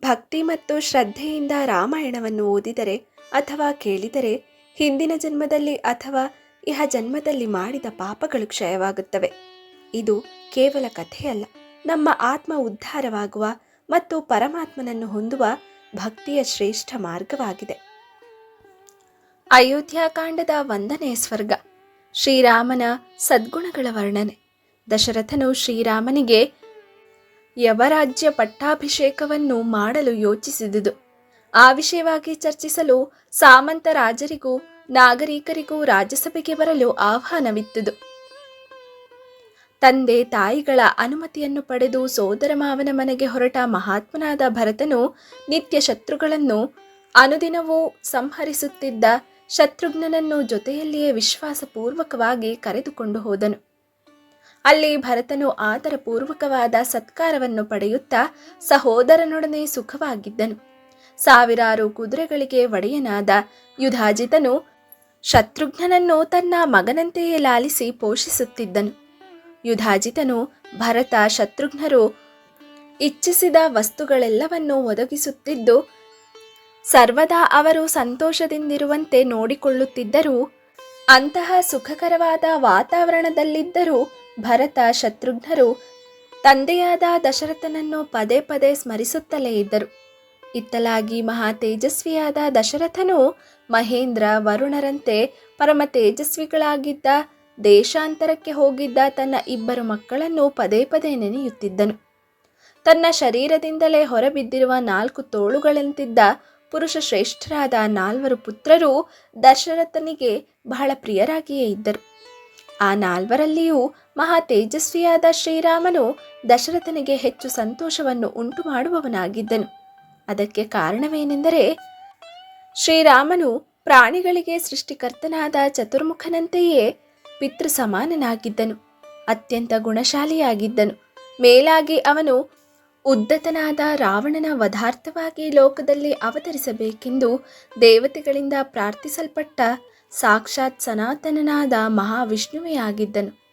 ಭಕ್ತಿ ಮತ್ತು ಶ್ರದ್ಧೆಯಿಂದ ರಾಮಾಯಣವನ್ನು ಓದಿದರೆ ಅಥವಾ ಕೇಳಿದರೆ ಹಿಂದಿನ ಜನ್ಮದಲ್ಲಿ ಅಥವಾ ಇಹ ಜನ್ಮದಲ್ಲಿ ಮಾಡಿದ ಪಾಪಗಳು ಕ್ಷಯವಾಗುತ್ತವೆ. ಇದು ಕೇವಲ ಕಥೆಯಲ್ಲ. ನಮ್ಮ ಆತ್ಮ ಉದ್ಧಾರವಾಗುವ ಮತ್ತು ಪರಮಾತ್ಮನನ್ನು ಹೊಂದುವ ಭಕ್ತಿಯ ಶ್ರೇಷ್ಠ ಮಾರ್ಗವಾಗಿದೆ. ಅಯೋಧ್ಯಾಕಾಂಡದ ವಂದನೆಯ ಸ್ವರ್ಗ. ಶ್ರೀರಾಮನ ಸದ್ಗುಣಗಳ ವರ್ಣನೆ. ದಶರಥನು ಶ್ರೀರಾಮನಿಗೆ ಯವರಾಜ್ಯ ಪಟ್ಟಾಭಿಷೇಕವನ್ನು ಮಾಡಲು ಯೋಚಿಸಿದುದು. ಆ ವಿಷಯವಾಗಿ ಚರ್ಚಿಸಲು ಸಾಮಂತ ರಾಜರಿಗೂ, ನಾಗರಿಕರಿಗೂ ರಾಜ್ಯಸಭೆಗೆ ಬರಲು ಆಹ್ವಾನವಿತ್ತುದು. ತಂದೆ ತಾಯಿಗಳ ಅನುಮತಿಯನ್ನು ಪಡೆದು ಸೋದರ ಮಾವನ ಮನೆಗೆ ಹೊರಟ ಮಹಾತ್ಮನಾದ ಭರತನು ನಿತ್ಯ ಶತ್ರುಗಳನ್ನು, ಅನುದಿನವೂ ಸಂಹರಿಸುತ್ತಿದ್ದ ಶತ್ರುಘ್ನನನ್ನು ಜೊತೆಯಲ್ಲಿಯೇ ವಿಶ್ವಾಸಪೂರ್ವಕವಾಗಿ ಕರೆದುಕೊಂಡು ಹೋದನು. ಅಲ್ಲಿ ಭರತನು ಆದರ ಪೂರ್ವಕವಾದ ಸತ್ಕಾರವನ್ನು ಪಡೆಯುತ್ತಾ ಸಹೋದರನೊಡನೆ ಸುಖವಾಗಿದ್ದನು. ಸಾವಿರಾರು ಕುದುರೆಗಳಿಗೆ ಒಡೆಯನಾದ ಯುಧಾಜಿತನು ಶತ್ರುಘ್ನನನ್ನು ತನ್ನ ಮಗನಂತೆಯೇ ಲಾಲಿಸಿ ಪೋಷಿಸುತ್ತಿದ್ದನು. ಯುಧಾಜಿತನು ಭರತ ಶತ್ರುಘ್ನರು ಇಚ್ಛಿಸಿದ ವಸ್ತುಗಳೆಲ್ಲವನ್ನೂ ಒದಗಿಸುತ್ತಿದ್ದು, ಸರ್ವದಾ ಅವರು ಸಂತೋಷದಿಂದಿರುವಂತೆ ನೋಡಿಕೊಳ್ಳುತ್ತಿದ್ದರೂ, ಅಂತಹ ಸುಖಕರವಾದ ವಾತಾವರಣದಲ್ಲಿದ್ದರೂ ಭರತ ಶತ್ರುಘ್ನರು ತಂದೆಯಾದ ದಶರಥನನ್ನು ಪದೇ ಪದೇ ಸ್ಮರಿಸುತ್ತಲೇ ಇದ್ದರು. ಇತ್ತಲಾಗಿ ಮಹಾ ತೇಜಸ್ವಿಯಾದ ದಶರಥನು ಮಹೇಂದ್ರ, ವರುಣರಂತೆ ಪರಮ ತೇಜಸ್ವಿಗಳಾಗಿದ್ದ ದೇಶಾಂತರಕ್ಕೆ ಹೋಗಿದ್ದ ತನ್ನ ಇಬ್ಬರು ಮಕ್ಕಳನ್ನು ಪದೇ ಪದೇ ನೆನೆಯುತ್ತಿದ್ದನು. ತನ್ನ ಶರೀರದಿಂದಲೇ ಹೊರಬಿದ್ದಿರುವ ನಾಲ್ಕು ತೋಳುಗಳಂತಿದ್ದ ಪುರುಷ ಶ್ರೇಷ್ಠರಾದ ನಾಲ್ವರು ಪುತ್ರರು ದಶರಥನಿಗೆ ಬಹಳ ಪ್ರಿಯರಾಗಿಯೇ ಇದ್ದರು. ಆ ನಾಲ್ವರಲ್ಲಿಯೂ ಮಹಾ ತೇಜಸ್ವಿಯಾದ ಶ್ರೀರಾಮನು ದಶರಥನಿಗೆ ಹೆಚ್ಚು ಸಂತೋಷವನ್ನು ಉಂಟು ಮಾಡುವವನಾಗಿದ್ದನು ಅದಕ್ಕೆ ಕಾರಣವೇನೆಂದರೆ ಶ್ರೀರಾಮನು ಪ್ರಾಣಿಗಳಿಗೆ ಸೃಷ್ಟಿಕರ್ತನಾದ ಚತುರ್ಮುಖನಂತೆಯೇ ಪಿತೃ ಸಮಾನನಾಗಿದ್ದನು ಅತ್ಯಂತ ಗುಣಶಾಲಿಯಾಗಿದ್ದನು. ಮೇಲಾಗಿ ಅವನು ಉದ್ದತನಾದ ರಾವಣನ ವಧಾರ್ಥವಾಗಿ ಲೋಕದಲ್ಲಿ ಅವತರಿಸಬೇಕೆಂದು ದೇವತೆಗಳಿಂದ ಪ್ರಾರ್ಥಿಸಲ್ಪಟ್ಟ ಸಾಕ್ಷಾತ್ ಸನಾತನನಾದ ಮಹಾವಿಷ್ಣುವೇ ಆಗಿದ್ದನು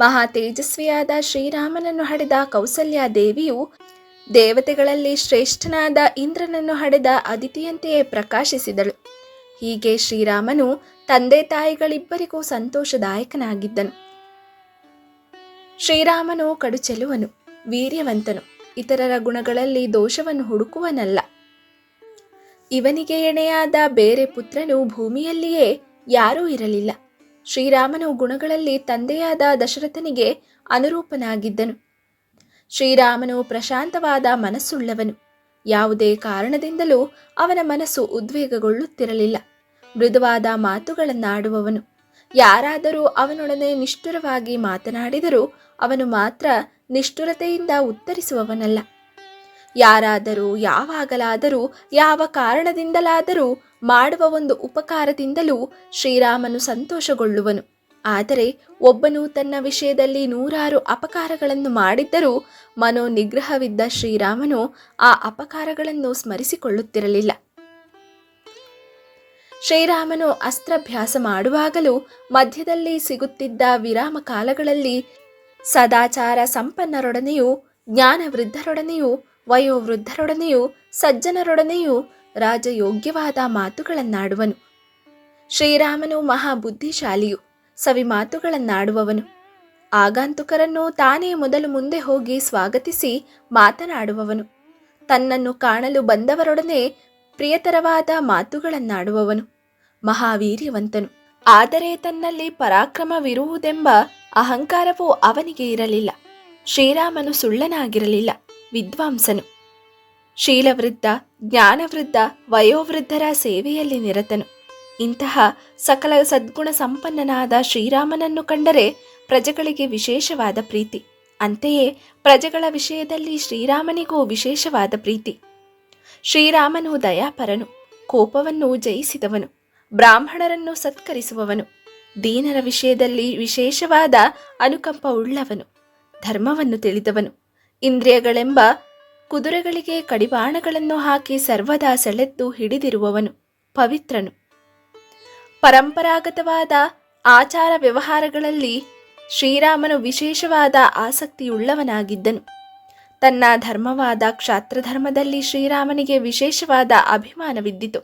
ಮಹಾ ತೇಜಸ್ವಿಯಾದ ಶ್ರೀರಾಮನನ್ನು ಹಡೆದ ಕೌಸಲ್ಯ ದೇವಿಯು ದೇವತೆಗಳಲ್ಲಿ ಶ್ರೇಷ್ಠನಾದ ಇಂದ್ರನನ್ನು ಹಡೆದ ಅದಿತಿಯಂತೆಯೇ ಪ್ರಕಾಶಿಸಿದಳು. ಹೀಗೆ ಶ್ರೀರಾಮನು ತಂದೆ ತಾಯಿಗಳಿಬ್ಬರಿಗೂ ಸಂತೋಷದಾಯಕನಾಗಿದ್ದನು. ಶ್ರೀರಾಮನು ಕಡುಚೆಲುವನು, ವೀರ್ಯವಂತನು, ಇತರರ ಗುಣಗಳಲ್ಲಿ ದೋಷವನ್ನು ಹುಡುಕುವನಲ್ಲ. ಇವನಿಗೆ ಎಣೆಯಾದ ಬೇರೆ ಪುತ್ರನು ಭೂಮಿಯಲ್ಲಿಯೇ ಯಾರೂ ಇರಲಿಲ್ಲ. ಶ್ರೀರಾಮನು ಗುಣಗಳಲ್ಲಿ ತಂದೆಯಾದ ದಶರಥನಿಗೆ ಅನುರೂಪನಾಗಿದ್ದನು. ಶ್ರೀರಾಮನು ಪ್ರಶಾಂತವಾದ ಮನಸ್ಸುಳ್ಳವನು. ಯಾವುದೇ ಕಾರಣದಿಂದಲೂ ಅವನ ಮನಸ್ಸು ಉದ್ವೇಗಗೊಳ್ಳುತ್ತಿರಲಿಲ್ಲ. ಮೃದುವಾದ ಮಾತುಗಳನ್ನಾಡುವವನು. ಯಾರಾದರೂ ಅವನೊಡನೆ ನಿಷ್ಠುರವಾಗಿ ಮಾತನಾಡಿದರೂ ಅವನು ಮಾತ್ರ ನಿಷ್ಠುರತೆಯಿಂದ ಉತ್ತರಿಸುವವನಲ್ಲ. ಯಾರಾದರೂ, ಯಾವಾಗಲಾದರೂ, ಯಾವ ಕಾರಣದಿಂದಲಾದರೂ ಮಾಡುವ ಒಂದು ಉಪಕಾರದಿಂದಲೂ ಶ್ರೀರಾಮನು ಸಂತೋಷಗೊಳ್ಳುವನು. ಆದರೆ ಒಬ್ಬನು ತನ್ನ ವಿಷಯದಲ್ಲಿ ನೂರಾರು ಅಪಕಾರಗಳನ್ನು ಮಾಡಿದ್ದರೂ ಮನೋನಿಗ್ರಹವಿದ್ದ ಶ್ರೀರಾಮನು ಆ ಅಪಕಾರಗಳನ್ನು ಸ್ಮರಿಸಿಕೊಳ್ಳುತ್ತಿರಲಿಲ್ಲ. ಶ್ರೀರಾಮನು ಅಸ್ತ್ರಾಭ್ಯಾಸ ಮಾಡುವಾಗಲೂ ಮಧ್ಯದಲ್ಲಿ ಸಿಗುತ್ತಿದ್ದ ವಿರಾಮ ಕಾಲಗಳಲ್ಲಿ ಸದಾಚಾರ ಸಂಪನ್ನರೊಡನೆಯೂ ಜ್ಞಾನವೃದ್ಧರೊಡನೆಯೂ ವಯೋವೃದ್ಧರೊಡನೆಯೂ ಸಜ್ಜನರೊಡನೆಯೂ ರಾಜಯೋಗ್ಯವಾದ ಮಾತುಗಳನ್ನಾಡುವನು. ಶ್ರೀರಾಮನು ಮಹಾಬುದ್ಧಿಶಾಲಿಯು, ಸವಿ ಮಾತುಗಳನ್ನಾಡುವವನು. ಆಗಂತುಕರನ್ನು ತಾನೇ ಮೊದಲು ಮುಂದೆ ಹೋಗಿ ಸ್ವಾಗತಿಸಿ ಮಾತನಾಡುವವನು. ತನ್ನನ್ನು ಕಾಣಲು ಬಂದವರೊಡನೆ ಪ್ರಿಯತರವಾದ ಮಾತುಗಳನ್ನಾಡುವವನು. ಮಹಾವೀರ್ಯವಂತನು, ಆದರೆ ತನ್ನಲ್ಲಿ ಪರಾಕ್ರಮವಿರುವುದೆಂಬ ಅಹಂಕಾರವೂ ಅವನಿಗೆ ಇರಲಿಲ್ಲ. ಶ್ರೀರಾಮನು ಸುಳ್ಳನಾಗಿರಲಿಲ್ಲ. ವಿದ್ವಾಂಸನು. ಶೀಲವೃದ್ಧ, ಜ್ಞಾನವೃದ್ಧ, ವಯೋವೃದ್ಧರ ಸೇವೆಯಲ್ಲಿ ನಿರತನು. ಇಂತಹ ಸಕಲ ಸದ್ಗುಣ ಸಂಪನ್ನನಾದ ಶ್ರೀರಾಮನನ್ನು ಕಂಡರೆ ಪ್ರಜೆಗಳಿಗೆ ವಿಶೇಷವಾದ ಪ್ರೀತಿ. ಅಂತೆಯೇ ಪ್ರಜೆಗಳ ವಿಷಯದಲ್ಲಿ ಶ್ರೀರಾಮನಿಗೂ ವಿಶೇಷವಾದ ಪ್ರೀತಿ. ಶ್ರೀರಾಮನು ದಯಾಪರನು, ಕೋಪವನ್ನು ಜಯಿಸಿದವನು, ಬ್ರಾಹ್ಮಣರನ್ನು ಸತ್ಕರಿಸುವವನು, ದೀನರ ವಿಷಯದಲ್ಲಿ ವಿಶೇಷವಾದ ಅನುಕಂಪ ಉಳ್ಳವನು, ಧರ್ಮವನ್ನು ತಿಳಿದವನು. ಇಂದ್ರಿಯಗಳೆಂಬ ಕುದುರೆಗಳಿಗೆ ಕಡಿವಾಣಗಳನ್ನು ಹಾಕಿ ಸರ್ವದಾ ಸೆಳೆದ್ದು ಹಿಡಿದಿರುವವನು ಪವಿತ್ರನು. ಪರಂಪರಾಗತವಾದ ಆಚಾರ ವ್ಯವಹಾರಗಳಲ್ಲಿ ಶ್ರೀರಾಮನು ವಿಶೇಷವಾದ ಆಸಕ್ತಿಯುಳ್ಳವನಾಗಿದ್ದನು. ತನ್ನ ಧರ್ಮವಾದ ಕ್ಷಾತ್ರಧರ್ಮದಲ್ಲಿ ಶ್ರೀರಾಮನಿಗೆ ವಿಶೇಷವಾದ ಅಭಿಮಾನವಿದ್ದಿತು.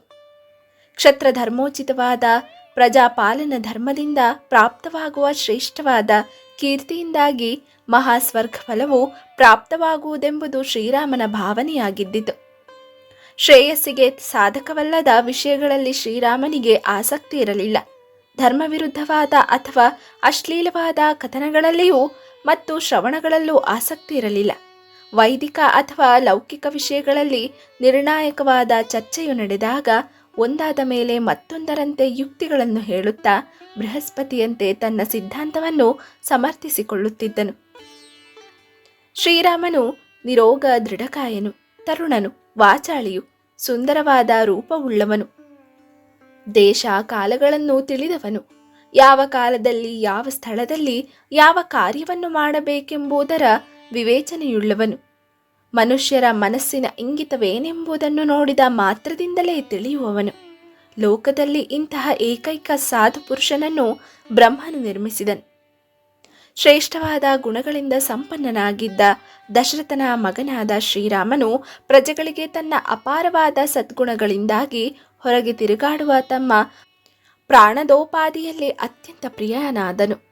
ಕ್ಷತ್ರಧರ್ಮೋಚಿತವಾದ ಪ್ರಜಾಪಾಲನ ಧರ್ಮದಿಂದ ಪ್ರಾಪ್ತವಾಗುವ ಶ್ರೇಷ್ಠವಾದ ಕೀರ್ತಿಯಿಂದಾಗಿ ಮಹಾಸ್ವರ್ಗ ಫಲವು ಪ್ರಾಪ್ತವಾಗುವುದೆಂಬುದು ಶ್ರೀರಾಮನ ಭಾವನೆಯಾಗಿದ್ದಿತು. ಶ್ರೇಯಸ್ಸಿಗೆ ಸಾಧಕವಲ್ಲದ ವಿಷಯಗಳಲ್ಲಿ ಶ್ರೀರಾಮನಿಗೆ ಆಸಕ್ತಿ ಇರಲಿಲ್ಲ. ಧರ್ಮವಿರುದ್ಧವಾದ ಅಥವಾ ಅಶ್ಲೀಲವಾದ ಕಥನಗಳಲ್ಲಿಯೂ ಮತ್ತು ಶ್ರವಣಗಳಲ್ಲೂ ಆಸಕ್ತಿ ಇರಲಿಲ್ಲ. ವೈದಿಕ ಅಥವಾ ಲೌಕಿಕ ವಿಷಯಗಳಲ್ಲಿ ನಿರ್ಣಾಯಕವಾದ ಚರ್ಚೆಯು ನಡೆದಾಗ ಒಂದಾದ ಮೇಲೆ ಮತ್ತೊಂದರಂತೆ ಯುಕ್ತಿಗಳನ್ನು ಹೇಳುತ್ತಾ ಬೃಹಸ್ಪತಿಯಂತೆ ತನ್ನ ಸಿದ್ಧಾಂತವನ್ನು ಸಮರ್ಥಿಸಿಕೊಳ್ಳುತ್ತಿದ್ದನು. ಶ್ರೀರಾಮನು ನಿರೋಗ ದೃಢಕಾಯನು, ತರುಣನು, ವಾಚಾಳಿಯು, ಸುಂದರವಾದ ರೂಪವುಳ್ಳವನು. ದೇಶ ಕಾಲಗಳನ್ನು ತಿಳಿದವನು. ಯಾವ ಕಾಲದಲ್ಲಿ, ಯಾವ ಸ್ಥಳದಲ್ಲಿ, ಯಾವ ಕಾರ್ಯವನ್ನು ಮಾಡಬೇಕೆಂಬುದರ ವಿವೇಚನೆಯುಳ್ಳವನು. ಮನುಷ್ಯರ ಮನಸ್ಸಿನ ಇಂಗಿತವೇನೆಂಬುದನ್ನು ನೋಡಿದ ಮಾತ್ರದಿಂದಲೇ ತಿಳಿಯುವವನು. ಲೋಕದಲ್ಲಿ ಇಂತಹ ಏಕೈಕ ಸಾಧು ಪುರುಷನನ್ನು ಬ್ರಹ್ಮನು ನಿರ್ಮಿಸಿದನು. ಶ್ರೇಷ್ಠವಾದ ಗುಣಗಳಿಂದ ಸಂಪನ್ನನಾಗಿದ್ದ ದಶರಥನ ಮಗನಾದ ಶ್ರೀರಾಮನು ಪ್ರಜೆಗಳಿಗೆ ತನ್ನ ಅಪಾರವಾದ ಸದ್ಗುಣಗಳಿಂದಾಗಿ ಹೊರಗೆ ತಿರುಗಾಡುವ ತಮ್ಮ ಪ್ರಾಣದೋಪಾದಿಯಲ್ಲಿ ಅತ್ಯಂತ ಪ್ರಿಯನಾದನು.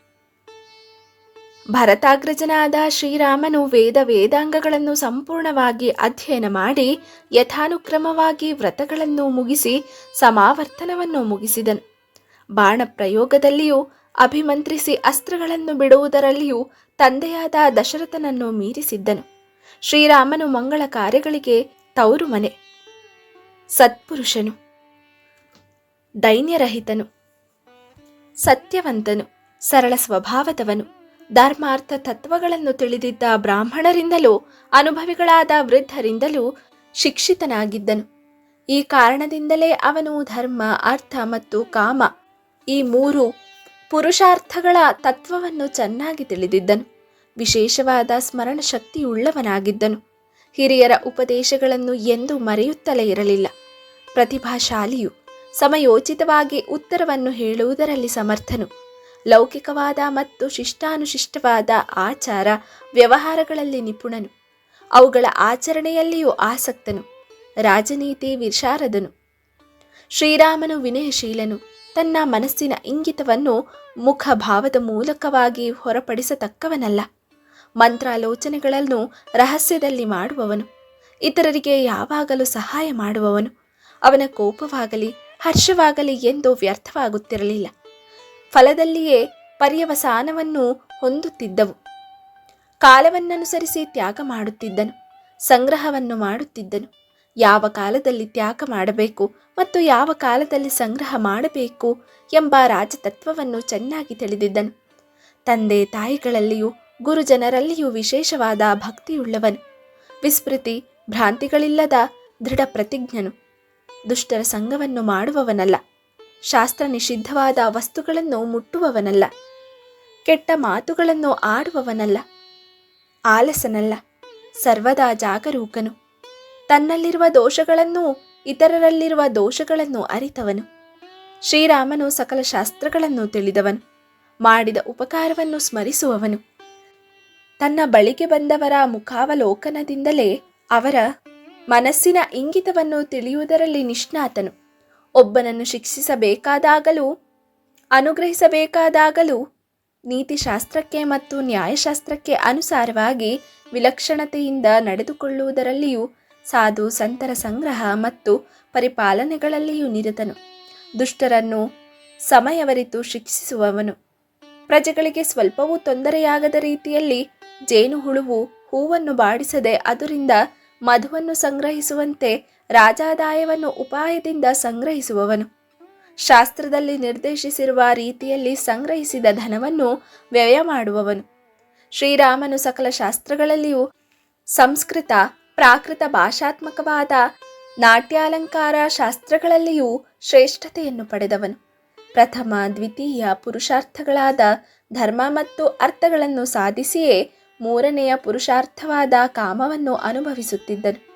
ಭರತಾಗ್ರಜನಾದ ಶ್ರೀರಾಮನು ವೇದ ವೇದಾಂಗಗಳನ್ನು ಸಂಪೂರ್ಣವಾಗಿ ಅಧ್ಯಯನ ಮಾಡಿ ಯಥಾನುಕ್ರಮವಾಗಿ ವ್ರತಗಳನ್ನು ಮುಗಿಸಿ ಸಮಾವರ್ತನವನ್ನು ಮುಗಿಸಿದನು. ಬಾಣ ಪ್ರಯೋಗದಲ್ಲಿಯೂ ಅಭಿಮಂತ್ರಿಸಿ ಅಸ್ತ್ರಗಳನ್ನು ಬಿಡುವುದರಲ್ಲಿಯೂ ತಂದೆಯಾದ ದಶರಥನನ್ನು ಮೀರಿಸಿದ್ದನು. ಶ್ರೀರಾಮನು ಮಂಗಳ ಕಾರ್ಯಗಳಿಗೆ ತವರು ಮನೆ ಸತ್ಪುರುಷನು. ದೈನ್ಯರಹಿತನು. ಸತ್ಯವಂತನು. ಸರಳ ಸ್ವಭಾವದವನು. ಧರ್ಮಾರ್ಥ ತತ್ವಗಳನ್ನು ತಿಳಿದಿದ್ದ ಬ್ರಾಹ್ಮಣರಿಂದಲೂ ಅನುಭವಿಗಳಾದ ವೃದ್ಧರಿಂದಲೂ ಶಿಕ್ಷಿತನಾಗಿದ್ದನು. ಈ ಕಾರಣದಿಂದಲೇ ಅವನು ಧರ್ಮ, ಅರ್ಥ ಮತ್ತು ಕಾಮ ಈ ಮೂರು ಪುರುಷಾರ್ಥಗಳ ತತ್ವವನ್ನು ಚೆನ್ನಾಗಿ ತಿಳಿದಿದ್ದನು. ವಿಶೇಷವಾದ ಸ್ಮರಣ ಶಕ್ತಿಯುಳ್ಳವನಾಗಿದ್ದನು ಹಿರಿಯರ ಉಪದೇಶಗಳನ್ನು ಎಂದೂ ಮರೆಯುತ್ತಲೇ ಇರಲಿಲ್ಲ. ಪ್ರತಿಭಾಶಾಲಿಯು ಸಮಯೋಚಿತವಾಗಿ ಉತ್ತರವನ್ನು ಹೇಳುವುದರಲ್ಲಿ ಸಮರ್ಥನು. ಲೌಕಿಕವಾದ ಮತ್ತು ಶಿಷ್ಟಾನುಶಿಷ್ಟವಾದ ಆಚಾರ ವ್ಯವಹಾರಗಳಲ್ಲಿ ನಿಪುಣನು. ಅವುಗಳ ಆಚರಣೆಯಲ್ಲಿಯೂ ಆಸಕ್ತನು. ರಾಜನೀತಿ ವಿಶಾರದನು. ಶ್ರೀರಾಮನು ವಿನಯಶೀಲನು. ತನ್ನ ಮನಸ್ಸಿನ ಇಂಗಿತವನ್ನು ಮುಖಭಾವದ ಮೂಲಕವಾಗಿ ಹೊರಪಡಿಸತಕ್ಕವನಲ್ಲ. ಮಂತ್ರಾಲೋಚನೆಗಳನ್ನು ರಹಸ್ಯದಲ್ಲಿ ಮಾಡುವವನು. ಇತರರಿಗೆ ಯಾವಾಗಲೂ ಸಹಾಯ ಮಾಡುವವನು. ಅವನ ಕೋಪವಾಗಲಿ, ಹರ್ಷವಾಗಲಿ ಎಂದು ವ್ಯರ್ಥವಾಗುತ್ತಿರಲಿಲ್ಲ. ಫಲದಲ್ಲಿಯೇ ಪರ್ಯವಸಾನವನ್ನು ಹೊಂದುತ್ತಿದ್ದವು. ಕಾಲವನ್ನನುಸರಿಸಿ ತ್ಯಾಗ ಮಾಡುತ್ತಿದ್ದನು, ಸಂಗ್ರಹವನ್ನು ಮಾಡುತ್ತಿದ್ದನು. ಯಾವ ಕಾಲದಲ್ಲಿ ತ್ಯಾಗ ಮಾಡಬೇಕು ಮತ್ತು ಯಾವ ಕಾಲದಲ್ಲಿ ಸಂಗ್ರಹ ಮಾಡಬೇಕು ಎಂಬ ರಾಜತತ್ವವನ್ನು ಚೆನ್ನಾಗಿ ತಿಳಿದಿದ್ದನು. ತಂದೆ ತಾಯಿಗಳಲ್ಲಿಯೂ ಗುರುಜನರಲ್ಲಿಯೂ ವಿಶೇಷವಾದ ಭಕ್ತಿಯುಳ್ಳವನು. ವಿಸ್ಮೃತಿ ಭ್ರಾಂತಿಗಳಿಲ್ಲದ ದೃಢ ಪ್ರತಿಜ್ಞನು ದುಷ್ಟರ ಸಂಘವನ್ನು ಮಾಡುವವನಲ್ಲ. ಶಾಸ್ತ್ರ ನಿಷಿದ್ಧವಾದ ವಸ್ತುಗಳನ್ನು ಮುಟ್ಟುವವನಲ್ಲ, ಕೆಟ್ಟ ಮಾತುಗಳನ್ನು ಆಡುವವನಲ್ಲ, ಆಲಸನಲ್ಲ, ಸರ್ವದಾ ಜಾಗರೂಕನು. ತನ್ನಲ್ಲಿರುವ ದೋಷಗಳನ್ನು ಇತರರಲ್ಲಿರುವ ದೋಷಗಳನ್ನು ಅರಿತವನು. ಶ್ರೀರಾಮನು ಸಕಲ ಶಾಸ್ತ್ರಗಳನ್ನು ತಿಳಿದವನು, ಮಾಡಿದ ಉಪಕಾರವನ್ನು ಸ್ಮರಿಸುವವನು. ತನ್ನ ಬಳಿಗೆ ಬಂದವರ ಮುಖಾವಲೋಕನದಿಂದಲೇ ಅವರ ಮನಸ್ಸಿನ ಇಂಗಿತವನ್ನು ತಿಳಿಯುವುದರಲ್ಲಿ ನಿಷ್ಣಾತನು. ಒಬ್ಬನನ್ನು ಶಿಕ್ಷಿಸಬೇಕಾದಾಗಲೂ, ಅನುಗ್ರಹಿಸಬೇಕಾದಾಗಲೂ ನೀತಿಶಾಸ್ತ್ರಕ್ಕೆ ಮತ್ತು ನ್ಯಾಯಶಾಸ್ತ್ರಕ್ಕೆ ಅನುಸಾರವಾಗಿ ವಿಲಕ್ಷಣತೆಯಿಂದ ನಡೆದುಕೊಳ್ಳುವುದರಲ್ಲಿಯೂ ಸಾಧು, ಸಂತರ ಸಂಗ್ರಹ ಮತ್ತು ಪರಿಪಾಲನೆಗಳಲ್ಲಿಯೂ ನಿರತನು. ದುಷ್ಟರನ್ನು ಸಮಯವರಿತು ಶಿಕ್ಷಿಸುವವನು. ಪ್ರಜೆಗಳಿಗೆ ಸ್ವಲ್ಪವೂ ತೊಂದರೆಯಾಗದ ರೀತಿಯಲ್ಲಿ ಜೇನುಹುಳುವು ಹೂವನ್ನು ಬಾಡಿಸದೆ ಅದರಿಂದ ಮಧುವನ್ನು ಸಂಗ್ರಹಿಸುವಂತೆ ರಾಜಾದಾಯವನ್ನು ಉಪಾಯದಿಂದ ಸಂಗ್ರಹಿಸುವವನು. ಶಾಸ್ತ್ರದಲ್ಲಿ ನಿರ್ದೇಶಿಸಿರುವ ರೀತಿಯಲ್ಲಿ ಸಂಗ್ರಹಿಸಿದ ಧನವನ್ನು ವ್ಯಯ ಮಾಡುವವನು. ಶ್ರೀರಾಮನು ಸಕಲ ಶಾಸ್ತ್ರಗಳಲ್ಲಿಯೂ ಸಂಸ್ಕೃತ, ಪ್ರಾಕೃತ ಭಾಷಾತ್ಮಕವಾದ ನಾಟ್ಯಾಲಂಕಾರ ಶಾಸ್ತ್ರಗಳಲ್ಲಿಯೂ ಶ್ರೇಷ್ಠತೆಯನ್ನು ಪಡೆದವನು. ಪ್ರಥಮ, ದ್ವಿತೀಯ ಪುರುಷಾರ್ಥಗಳಾದ ಧರ್ಮ ಮತ್ತು ಅರ್ಥಗಳನ್ನು ಸಾಧಿಸಿಯೇ ಮೂರನೆಯ ಪುರುಷಾರ್ಥವಾದ ಕಾಮವನ್ನು ಅನುಭವಿಸುತ್ತಿದ್ದನು.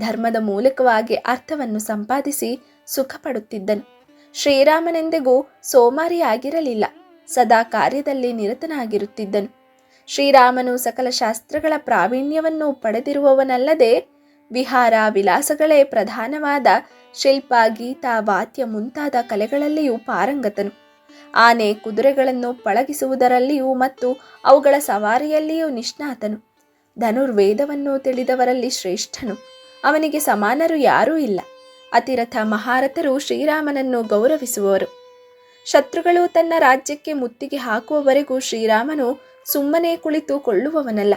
ಧರ್ಮದ ಮೂಲಕವಾಗಿ ಅರ್ಥವನ್ನು ಸಂಪಾದಿಸಿ ಸುಖ ಪಡುತ್ತಿದ್ದನು ಶ್ರೀರಾಮನೆಂದಿಗೂ ಸೋಮಾರಿಯಾಗಿರಲಿಲ್ಲ. ಸದಾ ಕಾರ್ಯದಲ್ಲಿ ನಿರತನಾಗಿರುತ್ತಿದ್ದನು. ಶ್ರೀರಾಮನು ಸಕಲ ಶಾಸ್ತ್ರಗಳ ಪ್ರಾವೀಣ್ಯವನ್ನು ಪಡೆದಿರುವವನಲ್ಲದೆ ವಿಹಾರ ವಿಲಾಸಗಳೇ ಪ್ರಧಾನವಾದ ಶಿಲ್ಪ, ಗೀತ, ವಾದ್ಯ ಮುಂತಾದ ಕಲೆಗಳಲ್ಲಿಯೂ ಪಾರಂಗತನು. ಆನೆ ಕುದುರೆಗಳನ್ನು ಪಳಗಿಸುವುದರಲ್ಲಿಯೂ ಮತ್ತು ಅವುಗಳ ಸವಾರಿಯಲ್ಲಿಯೂ ನಿಷ್ಣಾತನು. ಧನುರ್ವೇದವನ್ನು ತಿಳಿದವರಲ್ಲಿ ಶ್ರೇಷ್ಠನು. ಅವನಿಗೆ ಸಮಾನರು ಯಾರೂ ಇಲ್ಲ. ಅತಿರಥ ಮಹಾರಥರು ಶ್ರೀರಾಮನನ್ನು ಗೌರವಿಸುವವರು ಶತ್ರುಗಳು ತನ್ನ ರಾಜ್ಯಕ್ಕೆ ಮುತ್ತಿಗೆ ಹಾಕುವವರೆಗೂ ಶ್ರೀರಾಮನು ಸುಮ್ಮನೆ ಕುಳಿತು ಕೊಳ್ಳುವವನಲ್ಲ.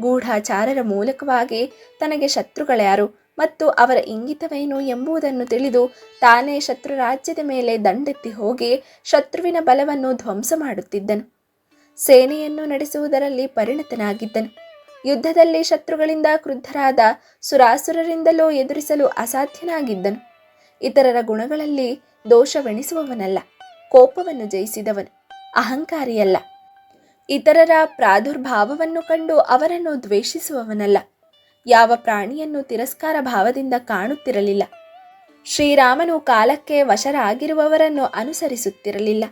ಗೂಢಾಚಾರರ ಮೂಲಕವಾಗಿ ತನಗೆ ಶತ್ರುಗಳ್ಯಾರು ಮತ್ತು ಅವರ ಇಂಗಿತವೇನು ಎಂಬುದನ್ನು ತಿಳಿದು ತಾನೇ ಶತ್ರು ರಾಜ್ಯದ ಮೇಲೆ ದಂಡೆತ್ತಿ ಹೋಗಿ ಶತ್ರುವಿನ ಬಲವನ್ನು ಧ್ವಂಸ ಮಾಡುತ್ತಿದ್ದನು. ಸೇನೆಯನ್ನು ನಡೆಸುವುದರಲ್ಲಿ ಪರಿಣತನಾಗಿದ್ದನು. ಯುದ್ಧದಲ್ಲಿ ಶತ್ರುಗಳಿಂದ ಕ್ರುದ್ಧರಾದ ಸುರಾಸುರರಿಂದಲೂ ಎದುರಿಸಲು ಅಸಾಧ್ಯನಾಗಿದ್ದನು. ಇತರರ ಗುಣಗಳಲ್ಲಿ ದೋಷವೆಣಿಸುವವನಲ್ಲ, ಕೋಪವನ್ನು ಜಯಿಸಿದವನು, ಅಹಂಕಾರಿಯಲ್ಲ. ಇತರರ ಪ್ರಾದುರ್ಭಾವವನ್ನು ಕಂಡು ಅವರನ್ನು ದ್ವೇಷಿಸುವವನಲ್ಲ, ಯಾವ ಪ್ರಾಣಿಯನ್ನು ತಿರಸ್ಕಾರ ಭಾವದಿಂದ ಕಾಣುತ್ತಿರಲಿಲ್ಲ. ಶ್ರೀರಾಮನು ಕಾಲಕ್ಕೆ ವಶರಾಗಿರುವವರನ್ನು ಅನುಸರಿಸುತ್ತಿರಲಿಲ್ಲ.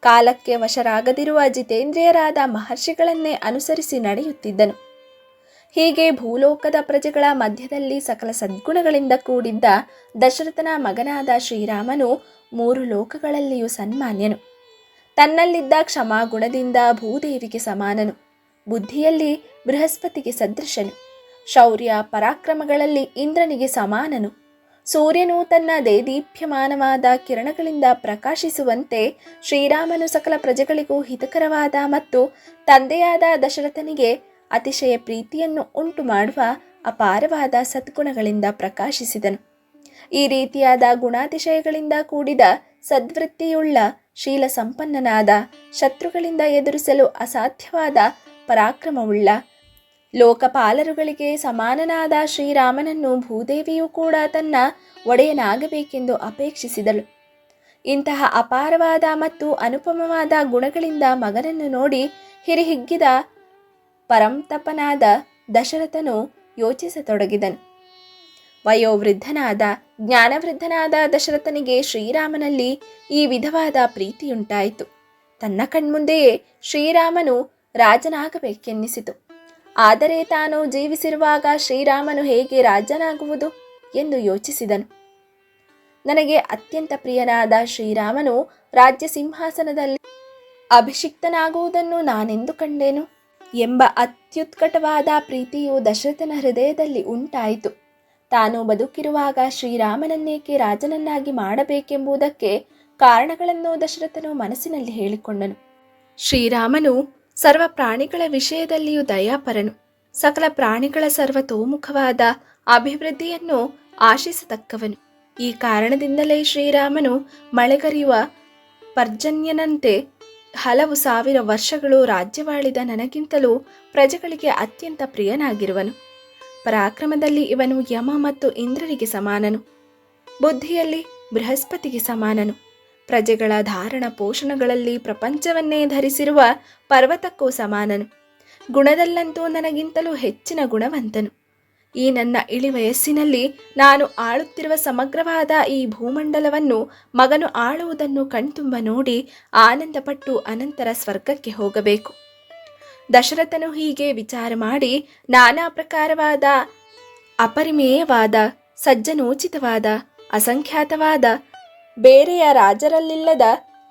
ಕಾಲಕ್ಕೆ ವಶರಾಗದಿರುವ ಜಿತೇಂದ್ರಿಯರಾದ ಮಹರ್ಷಿಗಳನ್ನೇ ಅನುಸರಿಸಿ ನಡೆಯುತ್ತಿದ್ದನು. ಹೀಗೆ ಭೂಲೋಕದ ಪ್ರಜೆಗಳ ಮಧ್ಯದಲ್ಲಿ ಸಕಲ ಸದ್ಗುಣಗಳಿಂದ ಕೂಡಿದ್ದ ದಶರಥನ ಮಗನಾದ ಶ್ರೀರಾಮನು ಮೂರು ಲೋಕಗಳಲ್ಲಿಯೂ ಸನ್ಮಾನ್ಯನು. ತನ್ನಲ್ಲಿದ್ದ ಕ್ಷಮಾಗುಣದಿಂದ ಭೂದೇವಿಗೆ ಸಮಾನನು. ಬುದ್ಧಿಯಲ್ಲಿ ಬೃಹಸ್ಪತಿಗೆ ಸದೃಶನು. ಶೌರ್ಯ ಪರಾಕ್ರಮಗಳಲ್ಲಿ ಇಂದ್ರನಿಗೆ ಸಮಾನನು. ಸೂರ್ಯನು ತನ್ನ ದೇದೀಪ್ಯಮಾನವಾದ ಕಿರಣಗಳಿಂದ ಪ್ರಕಾಶಿಸುವಂತೆ ಶ್ರೀರಾಮನು ಸಕಲ ಪ್ರಜೆಗಳಿಗೂ ಹಿತಕರವಾದ ಮತ್ತು ತಂದೆಯಾದ ದಶರಥನಿಗೆ ಅತಿಶಯ ಪ್ರೀತಿಯನ್ನು ಉಂಟು ಮಾಡುವ ಅಪಾರವಾದ ಸದ್ಗುಣಗಳಿಂದ ಪ್ರಕಾಶಿಸಿದನು. ಈ ರೀತಿಯಾದ ಗುಣಾತಿಶಯಗಳಿಂದ ಕೂಡಿದ ಸದ್ವೃತ್ತಿಯುಳ್ಳ ಶೀಲ ಸಂಪನ್ನನಾದ ಶತ್ರುಗಳಿಂದ ಎದುರಿಸಲು ಅಸಾಧ್ಯವಾದ ಪರಾಕ್ರಮವುಳ್ಳ ಲೋಕಪಾಲರುಗಳಿಗೆ ಸಮಾನನಾದ ಶ್ರೀರಾಮನನ್ನು ಭೂದೇವಿಯೂ ಕೂಡ ತನ್ನ ಒಡೆಯನಾಗಬೇಕೆಂದು ಅಪೇಕ್ಷಿಸಿದಳು. ಇಂತಹ ಅಪಾರವಾದ ಮತ್ತು ಅನುಪಮವಾದ ಗುಣಗಳಿಂದ ಮಗನನ್ನು ನೋಡಿ ಹಿರಿಹಿಗ್ಗಿದ ಪರಂತಪನಾದ ದಶರಥನು ಯೋಚಿಸತೊಡಗಿದನು. ವಯೋವೃದ್ಧನಾದ, ಜ್ಞಾನವೃದ್ಧನಾದ ದಶರಥನಿಗೆ ಶ್ರೀರಾಮನಲ್ಲಿ ಈ ವಿಧವಾದ ಪ್ರೀತಿಯುಂಟಾಯಿತು. ತನ್ನ ಕಣ್ಮುಂದೆಯೇ ಶ್ರೀರಾಮನು ರಾಜನಾಗಬೇಕೆನ್ನಿಸಿತು. ಆದರೆ ತಾನು ಜೀವಿಸಿರುವಾಗ ಶ್ರೀರಾಮನು ಹೇಗೆ ರಾಜನಾಗುವುದು ಎಂದು ಯೋಚಿಸಿದನು. ನನಗೆ ಅತ್ಯಂತ ಪ್ರಿಯನಾದ ಶ್ರೀರಾಮನು ರಾಜ್ಯ ಸಿಂಹಾಸನದಲ್ಲಿ ಅಭಿಷಿಕ್ತನಾಗುವುದನ್ನು ನಾನೆಂದು ಕಂಡೇನು? ಎಂಬ ಅತ್ಯುತ್ಕಟವಾದ ಪ್ರೀತಿಯು ದಶರಥನ ಹೃದಯದಲ್ಲಿ ಉಂಟಾಯಿತು. ತಾನು ಬದುಕಿರುವಾಗ ಶ್ರೀರಾಮನನ್ನೇಕೆ ರಾಜನನ್ನಾಗಿ ಮಾಡಬೇಕೆಂಬುದಕ್ಕೆ ಕಾರಣಗಳನ್ನು ದಶರಥನು ಮನಸ್ಸಿನಲ್ಲಿ ಹೇಳಿಕೊಂಡನು. ಶ್ರೀರಾಮನು ಸರ್ವ ಪ್ರಾಣಿಗಳ ವಿಷಯದಲ್ಲಿಯೂ ದಯಾಪರನು. ಸಕಲ ಪ್ರಾಣಿಗಳ ಸರ್ವತೋಮುಖವಾದ ಅಭಿವೃದ್ಧಿಯನ್ನು ಆಶಿಸತಕ್ಕವನು. ಈ ಕಾರಣದಿಂದಲೇ ಶ್ರೀರಾಮನು ಮಳೆಗರಿಯುವ ಪರ್ಜನ್ಯನಂತೆ ಹಲವು ಸಾವಿರ ವರ್ಷಗಳು ರಾಜ್ಯವಾಳಿದ ನನಗಿಂತಲೂ ಪ್ರಜೆಗಳಿಗೆ ಅತ್ಯಂತ ಪ್ರಿಯನಾಗಿರುವನು. ಪರಾಕ್ರಮದಲ್ಲಿ ಇವನು ಯಮ ಮತ್ತು ಇಂದ್ರರಿಗೆ ಸಮಾನನು. ಬುದ್ಧಿಯಲ್ಲಿ ಬೃಹಸ್ಪತಿಗೆ ಸಮಾನನು. ಪ್ರಜೆಗಳ ಧಾರಣ ಪೋಷಣಗಳಲ್ಲಿ ಪ್ರಪಂಚವನ್ನೇ ಧರಿಸಿರುವ ಪರ್ವತಕ್ಕೂ ಸಮಾನನು. ಗುಣದಲ್ಲಂತೂ ನನಗಿಂತಲೂ ಹೆಚ್ಚಿನ ಗುಣವಂತನು. ಈ ನನ್ನ ಇಳಿ ವಯಸ್ಸಿನಲ್ಲಿ ನಾನು ಆಳುತ್ತಿರುವ ಸಮಗ್ರವಾದ ಈ ಭೂಮಂಡಲವನ್ನು ಮಗನು ಆಳುವುದನ್ನು ಕಣ್ತುಂಬ ನೋಡಿ ಆನಂದಪಟ್ಟು ಅನಂತರ ಸ್ವರ್ಗಕ್ಕೆ ಹೋಗಬೇಕು. ದಶರಥನು ಹೀಗೆ ವಿಚಾರ ಮಾಡಿ ನಾನಾ ಪ್ರಕಾರವಾದ ಅಪರಿಮೇಯವಾದ, ಸಜ್ಜನೋಚಿತವಾದ, ಅಸಂಖ್ಯಾತವಾದ, ಬೇರೆಯ ರಾಜರಲ್ಲಿಲ್ಲದ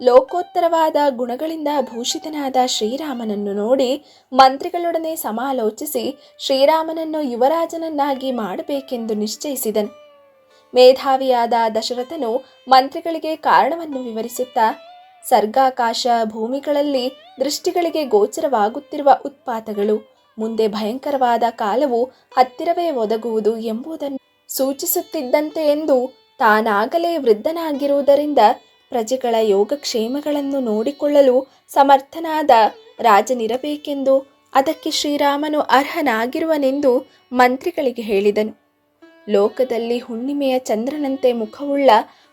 ಲೋಕೋತ್ತರವಾದ ಗುಣಗಳಿಂದ ಭೂಷಿತನಾದ ಶ್ರೀರಾಮನನ್ನು ನೋಡಿ ಮಂತ್ರಿಗಳೊಡನೆ ಸಮಾಲೋಚಿಸಿ ಶ್ರೀರಾಮನನ್ನು ಯುವರಾಜನನ್ನಾಗಿ ಮಾಡಬೇಕೆಂದು ನಿಶ್ಚಯಿಸಿದನು. ಮೇಧಾವಿಯಾದ ದಶರಥನು ಮಂತ್ರಿಗಳಿಗೆ ಕಾರಣವನ್ನು ವಿವರಿಸುತ್ತಾ, ಸರ್ಗಾಕಾಶ ಭೂಮಿಗಳಲ್ಲಿ ದೃಷ್ಟಿಗಳಿಗೆ ಗೋಚರವಾಗುತ್ತಿರುವ ಉತ್ಪಾತಗಳು, ಮುಂದೆ ಭಯಂಕರವಾದ ಕಾಲವು ಹತ್ತಿರವೇ ಒದಗುವುದು ಎಂಬುದನ್ನು ಸೂಚಿಸುತ್ತಿದ್ದಂತೆ ಎಂದು ತಾನಾಗಲೇ ವೃದ್ಧನಾಗಿರುವುದರಿಂದ ಪ್ರಜೆಗಳ ಯೋಗಕ್ಷೇಮಗಳನ್ನು ನೋಡಿಕೊಳ್ಳಲು ಸಮರ್ಥನಾದ ರಾಜನಿರಬೇಕೆಂದು ಅದಕ್ಕೆ ಶ್ರೀರಾಮನು ಅರ್ಹನಾಗಿರುವನೆಂದು ಮಂತ್ರಿಗಳಿಗೆ ಹೇಳಿದನು. ಲೋಕದಲ್ಲಿ ಹುಣ್ಣಿಮೆಯ ಚಂದ್ರನಂತೆ ಮುಖವುಳ್ಳ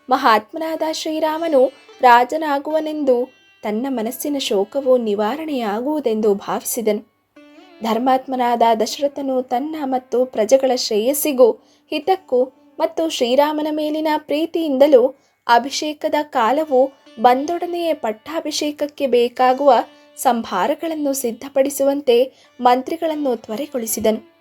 ಮಹಾತ್ಮನಾದ ಶ್ರೀರಾಮನು ರಾಜನಾಗುವನೆಂದು ತನ್ನ ಮನಸ್ಸಿನ ಶೋಕವು ನಿವಾರಣೆಯಾಗುವುದೆಂದು ಭಾವಿಸಿದನು. ಧರ್ಮಾತ್ಮನಾದ ದಶರಥನು ತನ್ನ ಮತ್ತು ಪ್ರಜೆಗಳ ಶ್ರೇಯಸ್ಸಿಗೂ ಹಿತಕ್ಕೂ ಮತ್ತು ಶ್ರೀರಾಮನ ಮೇಲಿನ ಪ್ರೀತಿಯಿಂದಲೂ ಅಭಿಷೇಕದ ಕಾಲವು ಬಂದೊಡನೆಯೇ ಪಟ್ಟಾಭಿಷೇಕಕ್ಕೆ ಬೇಕಾಗುವ ಸಂಭಾರಗಳನ್ನು ಸಿದ್ಧಪಡಿಸುವಂತೆ ಮಂತ್ರಿಗಳನ್ನು ತ್ವರೆಗೊಳಿಸಿದನು.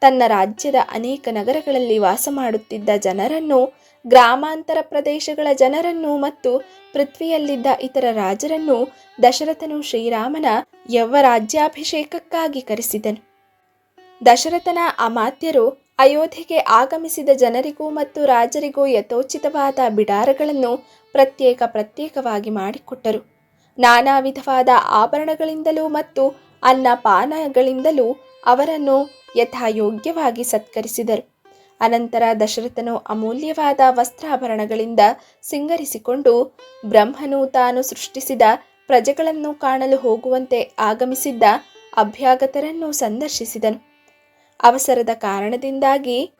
ತನ್ನ ರಾಜ್ಯದ ಅನೇಕ ನಗರಗಳಲ್ಲಿ ವಾಸ ಮಾಡುತ್ತಿದ್ದ ಜನರನ್ನು, ಗ್ರಾಮಾಂತರ ಪ್ರದೇಶಗಳ ಜನರನ್ನು ಮತ್ತು ಪೃಥ್ವಿಯಲ್ಲಿದ್ದ ಇತರ ರಾಜರನ್ನು ದಶರಥನು ಶ್ರೀರಾಮನ ಯೌವರಾಜ್ಯಾಭಿಷೇಕಕ್ಕಾಗಿ ಕರೆಸಿದನು. ದಶರಥನ ಅಮಾತ್ಯರು ಅಯೋಧ್ಯೆಗೆ ಆಗಮಿಸಿದ ಜನರಿಗೂ ಮತ್ತು ರಾಜರಿಗೂ ಯಥೋಚಿತವಾದ ಬಿಡಾರಗಳನ್ನು ಪ್ರತ್ಯೇಕ ಪ್ರತ್ಯೇಕವಾಗಿ ಮಾಡಿಕೊಟ್ಟರು. ನಾನಾ ವಿಧವಾದ ಆಭರಣಗಳಿಂದಲೂ ಮತ್ತು ಅನ್ನಪಾನಗಳಿಂದಲೂ ಅವರನ್ನು ಯಥಾಯೋಗ್ಯವಾಗಿ ಸತ್ಕರಿಸಿದರು. ಅನಂತರ ದಶರಥನು ಅಮೂಲ್ಯವಾದ ವಸ್ತ್ರಾಭರಣಗಳಿಂದ ಸಿಂಗರಿಸಿಕೊಂಡು ಬ್ರಹ್ಮನು ತಾನು ಸೃಷ್ಟಿಸಿದ ಪ್ರಜೆಗಳನ್ನು ಕಾಣಲು ಹೋಗುವಂತೆ ಆಗಮಿಸಿದ್ದ ಅಭ್ಯಾಗತರನ್ನು ಸಂದರ್ಶಿಸಿದನು. ಅವಸರದ ಕಾರಣದಿಂದಾಗಿ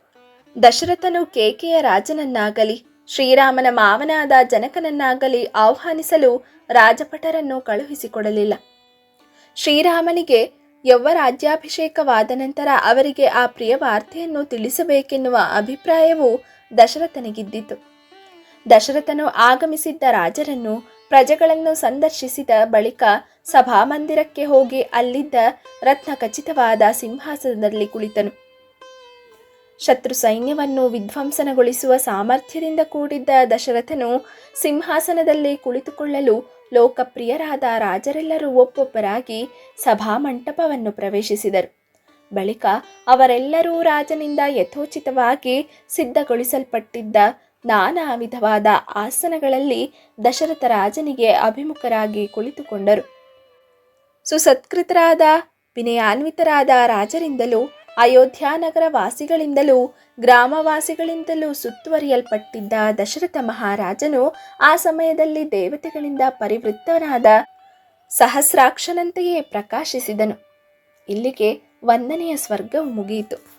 ದಶರಥನು ಕೇಕೆಯ ರಾಜನನ್ನಾಗಲಿ, ಶ್ರೀರಾಮನ ಮಾವನಾದ ಜನಕನನ್ನಾಗಲಿ ಆಹ್ವಾನಿಸಲು ರಾಜಪಟರನ್ನು ಕಳುಹಿಸಿಕೊಡಲಿಲ್ಲ. ಶ್ರೀರಾಮನಿಗೆ ಯೌವರಾಜ್ಯಾಭಿಷೇಕವಾದ ನಂತರ ಅವರಿಗೆ ಆ ಪ್ರಿಯ ವಾರ್ತೆಯನ್ನು ತಿಳಿಸಬೇಕೆನ್ನುವ ಅಭಿಪ್ರಾಯವು ದಶರಥನಿಗಿದ್ದಿತು. ದಶರಥನು ಆಗಮಿಸಿದ್ದ ರಾಜರನ್ನು ಪ್ರಜೆಗಳನ್ನು ಸಂದರ್ಶಿಸಿದ ಬಳಿಕ ಸಭಾಮಂದಿರಕ್ಕೆ ಹೋಗಿ ಅಲ್ಲಿದ್ದ ರತ್ನ ಖಚಿತವಾದ ಸಿಂಹಾಸನದಲ್ಲಿ ಕುಳಿತನು. ಶತ್ರು ಸೈನ್ಯವನ್ನು ವಿಧ್ವಂಸನಗೊಳಿಸುವ ಸಾಮರ್ಥ್ಯದಿಂದ ಕೂಡಿದ್ದ ದಶರಥನು ಸಿಂಹಾಸನದಲ್ಲಿ ಕುಳಿತುಕೊಳ್ಳಲು ಲೋಕಪ್ರಿಯರಾದ ರಾಜರೆಲ್ಲರೂ ಒಬ್ಬೊಬ್ಬರಾಗಿ ಸಭಾಮಂಟಪವನ್ನು ಪ್ರವೇಶಿಸಿದರು. ಬಳಿಕ ಅವರೆಲ್ಲರೂ ರಾಜನಿಂದ ಯಥೋಚಿತವಾಗಿ ಸಿದ್ಧಗೊಳಿಸಲ್ಪಟ್ಟಿದ್ದ ನಾನಾ ವಿಧವಾದ ಆಸನಗಳಲ್ಲಿ ದಶರಥ ರಾಜನಿಗೆ ಅಭಿಮುಖರಾಗಿ ಕುಳಿತುಕೊಂಡರು. ಸುಸತ್ಕೃತರಾದ ವಿನಯಾನ್ವಿತರಾದ ರಾಜರಿಂದಲೂ ಅಯೋಧ್ಯಾನಗರ ವಾಸಿಗಳಿಂದಲೂ ಗ್ರಾಮವಾಸಿಗಳಿಂದಲೂ ಸುತ್ತುವರಿಯಲ್ಪಟ್ಟಿದ್ದ ದಶರಥ ಮಹಾರಾಜನು ಆ ಸಮಯದಲ್ಲಿ ದೇವತೆಗಳಿಂದ ಪರಿವೃತ್ತನಾದ ಸಹಸ್ರಾಕ್ಷನಂತೆಯೇ ಪ್ರಕಾಶಿಸಿದನು. ಇಲ್ಲಿಗೆ ವಂದನೆಯ ಸ್ವರ್ಗವು ಮುಗಿಯಿತು.